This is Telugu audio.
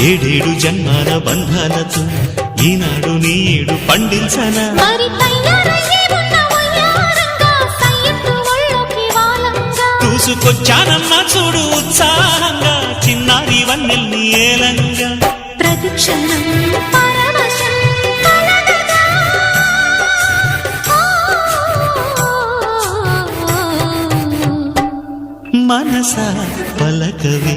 ఏడేడు జన్మాల బంధాలతో ఈనాడు నీడు పండించనా. చూసుకొచ్చానన్నా చూడు ఉత్సాహంగా చిన్నారి వన్నెల్ని ఏలంగా. ప్రతిక్షణం. మనస పలకవే